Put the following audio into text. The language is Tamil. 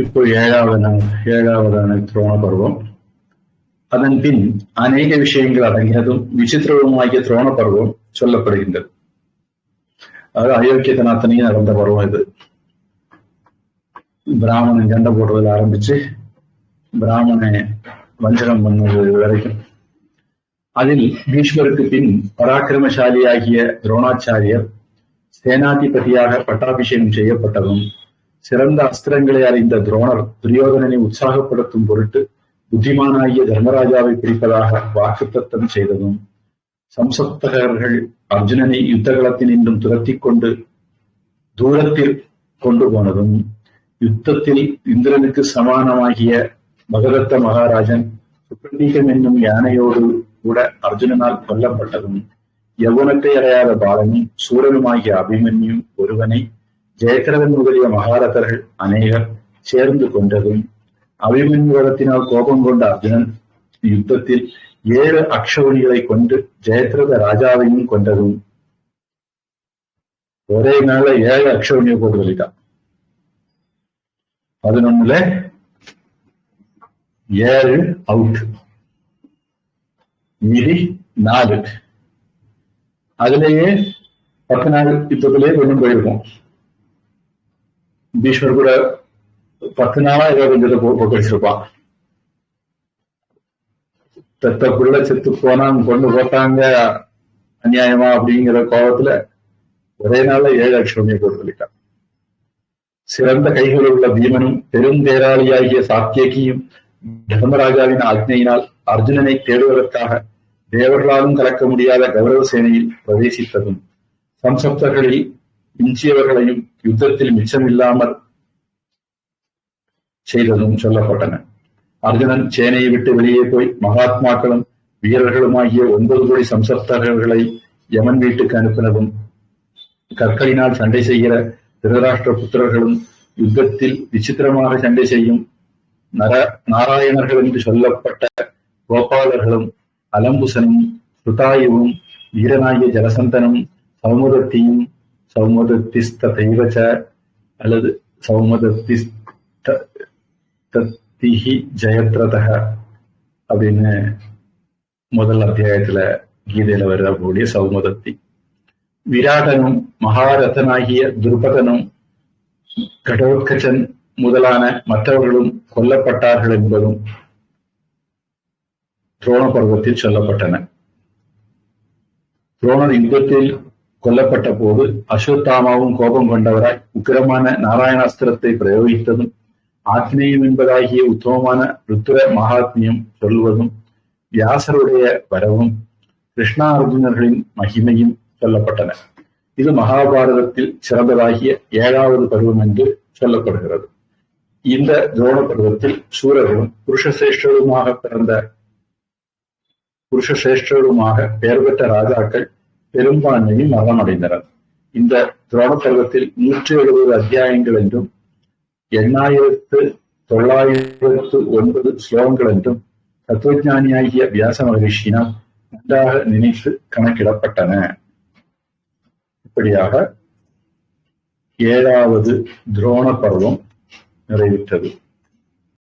இப்போ ஏழாவது ஏழாவதான துரோண பருவம். அதன் பின் அநேக விஷயங்கள் அடங்கியதும் விசித்திரவுமாகிய துரோண பருவம் சொல்லப்படுகின்றது. அதாவது அயோக்கியத்தனாத்தனையும் நடந்த பருவம் இது. பிராமணன் சண்டை போடுறதுல ஆரம்பிச்சு பிராமணனை வஞ்சனம் பண்ணுவது வரைக்கும். அதில் பீஷ்மருக்கு பின் பராக்கிரமசாலியாகிய துரோணாச்சாரியர் சேனாதிபதியாக பட்டாபிஷேகம் செய்யப்பட்டதும் சிறந்த அஸ்திரங்களை அறிந்த துரோணர் துரியோதனனை உற்சாகப்படுத்தும் பொருட்டு புத்திமானாகிய தர்மராஜாவை பிடிப்பதாக வாக்குத்தத்தம் செய்ததும் சம்சப்தகர்கள் அர்ஜுனனை யுத்த களத்தினின்றும் துரத்தி கொண்டு தூரத்தில் கொண்டு போனதும் யுத்தத்தில் இந்திரனுக்கு சமானமாகிய மகதத்த மகாராஜன் சுப்பிரதீகம் என்னும் யானையோடு கூட அர்ஜுனனால் கொல்லப்பட்டதும் யவுனத்தை அடையாத பாலனும் சூரனுமாகிய அபிமன்யும் ஒருவனை ஜெயக்கிரவன் முதலிய மகாரதர்கள் அநேகர் சேர்ந்து கொண்டதும் அபிமன்யுவரத்தினால் கோபம் கொண்ட அர்ஜுனன் யுத்தத்தில் ஏழு அக்ஷவணிகளை கொண்டு ஜெயத்ரத ராஜாவையும் கொண்டதும். ஒரே நாள ஏழு அக்ஷவணியை போட்டு சொல்லிட்டான். பதினொன்னுல ஏழு அவுட் மீதி நாலு. அதுலேயே பத்து நாள் யுத்தத்திலேயே கொண்டு போயிருக்கோம். பீஷ்மர் கூட பத்து நாளா ஏதோ கொஞ்சத்தை போக்கடிச்சிருப்பான் பெத்த புள்ள செத்து போனா கொண்டு போட்டாங்க அநியாயமா அப்படிங்கிற கோபத்துல ஒரே நாள்ல ஏழு அக்ஷரமியை போட்டு சொல்லிட்டான் சிறந்த கைகள் உள்ள பீமனும் பெருந்தேராளியாகிய சாத்தியகியும் தர்மராஜாவின் ஆக்ஞையினால் அர்ஜுனனை தேடுவதற்காக தேவர்களாலும் கலக்க முடியாத கௌரவ சேனையில் பிரவேசித்ததும். சம்சப்தர்களில் மிஞ்சியவர்களையும் யுத்தத்தில் மிச்சமில்லாமல் செய்ததும் சொல்லப்பட்டன. அர்ஜுனன் சேனையை விட்டு வெளியே போய் மகாத்மாக்களும் வீரர்களுமாகிய ஒன்பது கோடி சம்சப்தர்களை யமன் வீட்டுக்கு அனுப்பினதும் கற்களினால் சண்டை செய்கிற திருதராஷ்டிர புத்திரர்களும் யுத்தத்தில் விசித்திரமாக சண்டை செய்யும் நர நாராயணர்கள் என்று சொல்லப்பட்ட கோபாலர்களும் அலம்புசனும் சுதாயுவும் வீரனாகிய ஜலசந்தனும் சௌமுதத்தியும் சௌமுதத்திஸ்ததைவச்ச அல்லது சௌமுதத்திஸ்திஹி ஜெயத்ரதக அப்படின்னு முதல் அத்தியாயத்துல கீதையில வரக்கூடிய சௌமதத்தி விராடனும் மகாரதனாகிய துருபதனும் கடோத்கச்சன் முதலான மற்றவர்களும் கொல்லப்பட்டார்கள் என்பதும் துரோண பருவத்தில் சொல்லப்பட்டன. துரோணர் யுத்தத்தில் கொல்லப்பட்ட போது அஸ்வத்தாமாவும் கோபம் கொண்டவராய் உக்கிரமான நாராயணாஸ்திரத்தை பிரயோகித்ததும் ஆத்மீயம் என்பதாகிய உத்தமமான ருத்ர மகாத்மியம் சொல்வதும் வியாசருடைய வரவும் கிருஷ்ணா அர்ஜுனர்களின் மகிமையும் சொல்லப்பட்டன இது மகாபாரதத்தில் சிறந்ததாகிய ஏழாவது பருவம் என்று சொல்லப்படுகிறது இந்த துரோண பருவத்தில் சூரர்களும் புருஷசிரேஷ்டருமாக பிறந்த புருஷசிரேஷ்டருமாக பெயர் பெற்ற ராஜாக்கள் பெரும்பான்மையும் மரணமடைந்தனர் இந்த துரோண பருவத்தில் நூற்றி எழுபது அத்தியாயங்கள் என்றும் எண்ணாயிரத்து தொள்ளாயிரத்து ஒன்பது ஸ்லோகங்கள் என்றும் தத்துவஞானியாகிய வியாச மகிழ்ச்சியினால் நன்றாக நினைத்து கணக்கிடப்பட்டன. இப்படியாக ஏழாவது துரோண பருவம் நிறைவுற்றது.